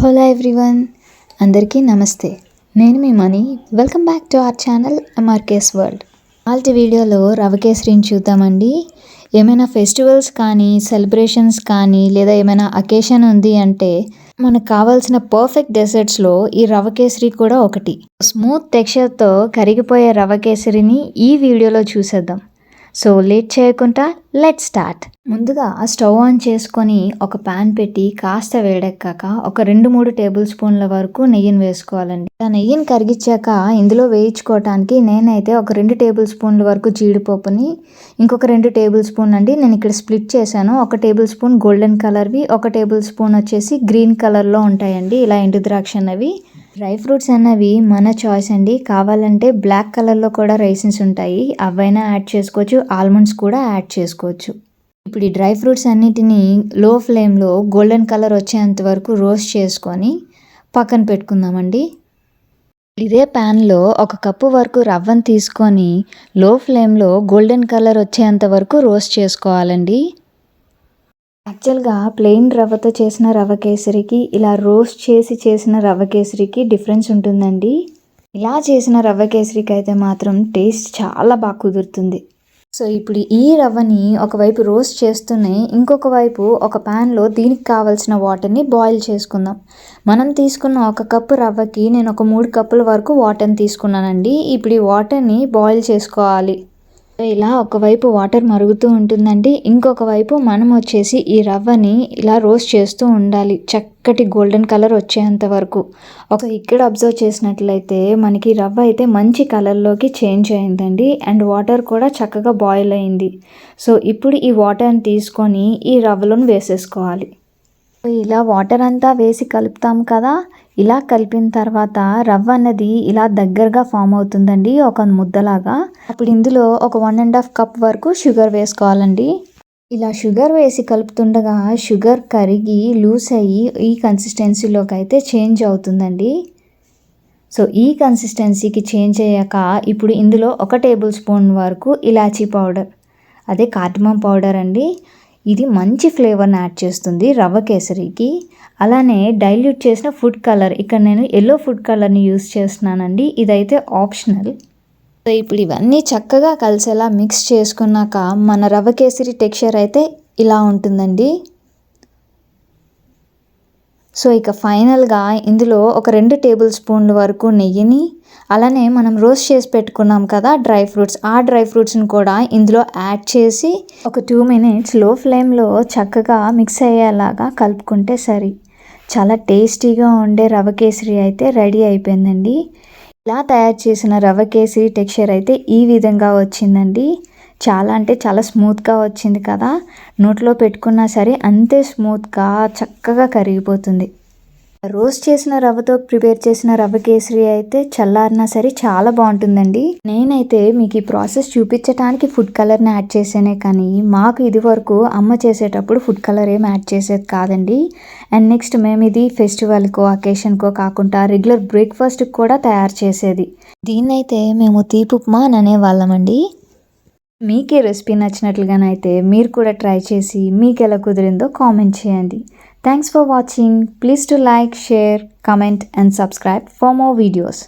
Hello everyone అందరికీ నమస్తే. నేను మీ Mani. Welcome back to our channel MRK's world వాళ్ళ వీడియోలో రవకేసరిని చూద్దామండి. ఏమైనా ఫెస్టివల్స్ కానీ సెలబ్రేషన్స్ కానీ లేదా ఏమైనా అకేషన్ ఉంది అంటే మనకు కావాల్సిన పర్ఫెక్ట్ డెసర్ట్స్లో ఈ రవ కేసరి కూడా ఒకటి. స్మూత్ టెక్స్చర్తో కరిగిపోయే రవ కేసరిని ఈ వీడియోలో చూసేద్దాం. సో లేట్ చేయకుండా లెట్ స్టార్ట్ ముందుగా స్టవ్ ఆన్ చేసుకొని ఒక పాన్ పెట్టి కాస్త వేడెక్కాక ఒక రెండు మూడు టేబుల్ స్పూన్ల వరకు నెయ్యిని వేసుకోవాలండి. ఆ నెయ్యిని కరిగించాక ఇందులో వేయించుకోవటానికి నేనైతే ఒక రెండు టేబుల్ స్పూన్ల వరకు జీడిపప్పుని ఇంకొక రెండు టేబుల్ స్పూన్ అండి నేను ఇక్కడ స్ప్లిట్ చేశాను. ఒక టేబుల్ స్పూన్ గోల్డెన్ కలర్వి ఒక టేబుల్ స్పూన్ వచ్చేసి గ్రీన్ కలర్లో ఉంటాయండి ఇలా ఎండు ద్రాక్ష అన్నవి. డ్రై ఫ్రూట్స్ అనేవి మన చాయిస్ అండి. కావాలంటే బ్లాక్ కలర్లో కూడా రైసన్స్ ఉంటాయి. అవైనా యాడ్ చేసుకోవచ్చు. ఆల్మండ్స్ కూడా యాడ్ చేసుకోవచ్చు. ఇప్పుడు ఈ డ్రై ఫ్రూట్స్ అన్నిటినీ లో ఫ్లేమ్లో గోల్డెన్ కలర్ వచ్చేంత వరకు రోస్ట్ చేసుకొని పక్కన పెట్టుకుందామండి. ఇదే ప్యాన్లో ఒక కప్పు వరకు రవ్వను తీసుకొని లో ఫ్లేమ్లో గోల్డెన్ కలర్ వచ్చేంత వరకు రోస్ట్ చేసుకోవాలండి. యాక్చువల్గా ప్లెయిన్ రవ్వతో చేసిన రవ్వ కేసరికి ఇలా రోస్ట్ చేసి చేసిన రవ్వ కేసరికి డిఫరెన్స్ ఉంటుందండి. ఇలా చేసిన రవ్వ కేసరికి అయితే మాత్రం టేస్ట్ చాలా బాగా కుదురుతుంది. సో ఇప్పుడు ఈ రవ్వని ఒకవైపు రోస్ట్ చేస్తూనే ఇంకొక వైపు ఒక ప్యాన్లో దీనికి కావాల్సిన వాటర్ని బాయిల్ చేసుకుందాం. మనం తీసుకున్న ఒక కప్పు రవ్వకి నేను ఒక మూడు కప్పుల వరకు వాటర్ని తీసుకున్నానండి. ఇప్పుడు ఈ వాటర్ని బాయిల్ చేసుకోవాలి. ఇలా ఒకవైపు వాటర్ మరుగుతూ ఉంటుందండి ఇంకొక వైపు మనం వచ్చేసి ఈ రవ్వని ఇలా రోస్ట్ చేస్తూ ఉండాలి చక్కటి గోల్డెన్ కలర్ వచ్చేంత వరకు. ఒక ఇక్కడ అబ్జర్వ్ చేసినట్లయితే మనకి రవ్వ అయితే మంచి కలర్లోకి చేంజ్ అయిందండి అండ్ వాటర్ కూడా చక్కగా బాయిల్ అయింది. సో ఇప్పుడు ఈ వాటర్ని తీసుకొని ఈ రవ్వలను వేసేసుకోవాలి. ఇలా వాటర్ అంతా వేసి కలుపుతాం కదా ఇలా కలిపిన తర్వాత రవ్వ అన్నది ఇలా దగ్గరగా ఫామ్ అవుతుందండి ఒక ముద్దలాగా. అప్పుడు ఇందులో ఒక వన్ అండ్ హాఫ్ కప్ వరకు షుగర్ వేసుకోవాలండి. ఇలా షుగర్ వేసి కలుపుతుండగా షుగర్ కరిగి లూస్ అయ్యి ఈ కన్సిస్టెన్సీలోకి అయితే చేంజ్ అవుతుందండి. సో ఈ కన్సిస్టెన్సీకి చేంజ్ అయ్యాక ఇప్పుడు ఇందులో ఒక టేబుల్ స్పూన్ వరకు ఇలాచీ పౌడర్ అదే కార్డమం పౌడర్ అండి. ఇది మంచి ఫ్లేవర్ని యాడ్ చేస్తుంది రవ్వ కేసరికి. అలానే డైల్యూట్ చేసిన ఫుడ్ కలర్. ఇక్కడ నేను ఎల్లో ఫుడ్ కలర్ని యూస్ చేస్తున్నానండి. ఇదైతే ఆప్షనల్. సో ఇప్పుడు ఇవన్నీ చక్కగా కలిసేలా మిక్స్ చేసుకున్నాక మన రవ్వ కేసరి టెక్స్చర్ అయితే ఇలా ఉంటుందండి. సో ఇక ఫైనల్గా ఇందులో ఒక రెండు టేబుల్ స్పూన్ల వరకు నెయ్యిని అలానే మనం రోస్ట్ చేసి పెట్టుకున్నాం కదా డ్రై ఫ్రూట్స్ ఆ డ్రై ఫ్రూట్స్ని కూడా ఇందులో యాడ్ చేసి ఒక టూ మినిట్స్లో ఫ్లేమ్లో చక్కగా మిక్స్ అయ్యేలాగా కలుపుకుంటే సరి. చాలా టేస్టీగా ఉండే రవ కేసరి అయితే రెడీ అయిపోయిందండి. ఇలా తయారు చేసిన రవ కేసరి టెక్స్చర్ అయితే ఈ విధంగా వచ్చిందండి. చాలా అంటే చాలా స్మూత్గా వచ్చింది కదా. నోట్లో పెట్టుకున్నా సరే అంతే స్మూత్గా చక్కగా కరిగిపోతుంది. రోస్ట్ చేసిన రవ్వతో ప్రిపేర్ చేసిన రవ్వ కేసరి అయితే చల్లారినా సరే చాలా బాగుంటుందండి. నేనైతే మీకు ఈ ప్రాసెస్ చూపించడానికి ఫుడ్ కలర్ని యాడ్ చేసానే కానీ మాకు ఇది వరకు అమ్మ చేసేటప్పుడు ఫుడ్ కలర్ ఏం యాడ్ చేసేది కాదండి. అండ్ నెక్స్ట్ మేము ఇది ఫెస్టివల్కో అకేషన్కో కాకుండా రెగ్యులర్ బ్రేక్ఫాస్ట్కి కూడా తయారు చేసేది. దీన్నైతే మేము తీపుప్మా అని అనేవాళ్ళమండి. మీకు ఈ రెసిపీ నచ్చినట్లుగానైతే మీరు కూడా ట్రై చేసి మీకు ఎలా కుదిరిందో కామెంట్ చేయండి. Thanks for watching please to like share comment and subscribe for more videos